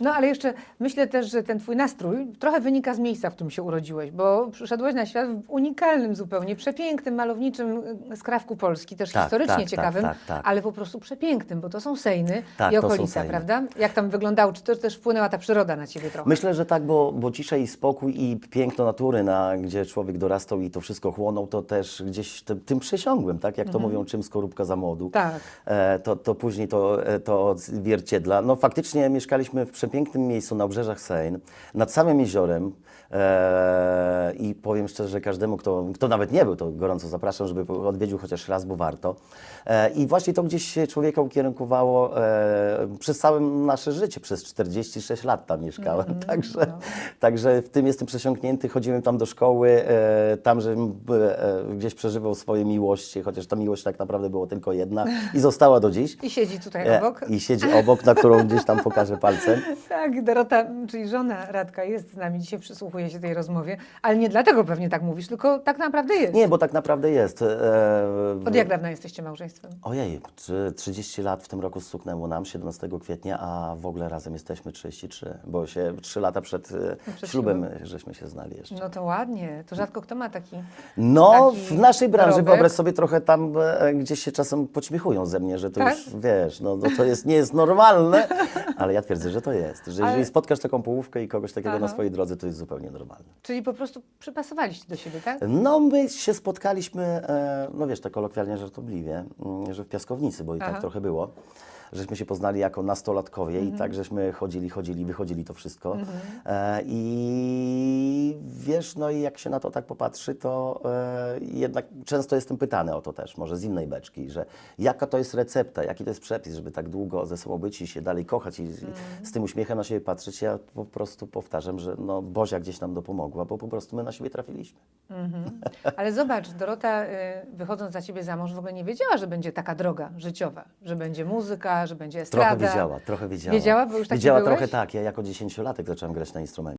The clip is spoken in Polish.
No ale jeszcze myślę też, że ten twój nastrój trochę wynika z miejsca, w którym się urodziłeś, bo przyszedłeś na świat w unikalnym zupełnie, przepięknym, malowniczym y, skrawku Polski, też Tak, historycznie tak, tak, ciekawym, tak, tak. ale po prostu przepięknym, bo to są Sejny Tak, i okolica, Sejny. prawda? Jak tam wyglądało? Czy to też wpłynęła ta przyroda na ciebie trochę? Myślę, że tak, bo, bo cisza i spokój i piękno natury, na, gdzie człowiek dorastał i to wszystko chłonął, to też gdzieś tym, tym przesiągłem, tak? Jak to mówią, czym skorupka za młodu. Mhm. Tak. E, to, to później to, e, to odzwierciedla. No faktycznie mieszkaliśmy w przepięknym miejscu na obrzeżach Sejn, nad samym jeziorem e, i powiem szczerze, że każdemu, kto, kto nawet nie był, to gorąco zapraszam, żeby odwiedził chociaż raz, bo warto. E, I właśnie to gdzieś się człowieka ukierunkowało e, przez całe nasze życie, przez 46 lat tam mieszkałem, Mhm, także, no. także w tym jestem przesiąknięty, chodziłem tam do szkoły, e, tam, żebym e, gdzieś przeżywał swoje miłości, chociaż ta miłość tak naprawdę była tylko jedna i została do dziś. I siedzi tutaj obok. I siedzi obok, na którą gdzieś tam pokażę palcem. Tak, Dorota, czyli żona Radka jest z nami, dzisiaj przysłuchuje się tej rozmowie, ale nie dlatego pewnie tak mówisz, tylko tak naprawdę jest. Nie, bo tak naprawdę jest. E, Od jak dawna jesteście małżeństwem? Ojej, trzy- 30 lat w tym roku stuknęło nam, 17 kwietnia, a w ogóle razem jesteśmy 33, bo się 3 lata przed, e, Przed ślubem żeśmy się znali jeszcze. No to ładnie, to rzadko kto ma taki... No, taki w naszej branży dorobek. wyobraź sobie trochę tam e, gdzieś się czasem pośmiechują ze mnie, że to Tak? już wiesz, no, no to jest, nie jest normalne, ale ja twierdzę, że to jest. Że Ale- jeżeli spotkasz taką połówkę i kogoś takiego na Aha. swojej drodze, to jest zupełnie normalne. Czyli po prostu przypasowaliście do siebie, tak? No, my się spotkaliśmy, e, no wiesz, tak kolokwialnie żartobliwie, mm, że w piaskownicy, bo i Aha. tak trochę było. Żeśmy się poznali jako nastolatkowie Mhm. i tak żeśmy chodzili, chodzili, wychodzili to wszystko. E, I wiesz, no i jak się na to tak popatrzy, to e, jednak często jestem pytany o to też, może z innej beczki, że jaka to jest recepta, jaki to jest przepis, żeby tak długo ze sobą być i się dalej kochać i z- Mhm. z tym uśmiechem na siebie patrzeć. Ja po prostu powtarzam, że no Bozia gdzieś nam dopomogła, bo po prostu my na siebie trafiliśmy. Ale zobacz, Dorota, y, wychodząc za ciebie za mąż, w ogóle nie wiedziała, że będzie taka droga życiowa, że będzie muzyka, że będzie estrada. Trochę wiedziała, trochę wiedziała. Wiedziała, bo już taki Wiedziała byłeś? trochę tak. Ja jako dziesięciolatek zacząłem grać na instrumencie.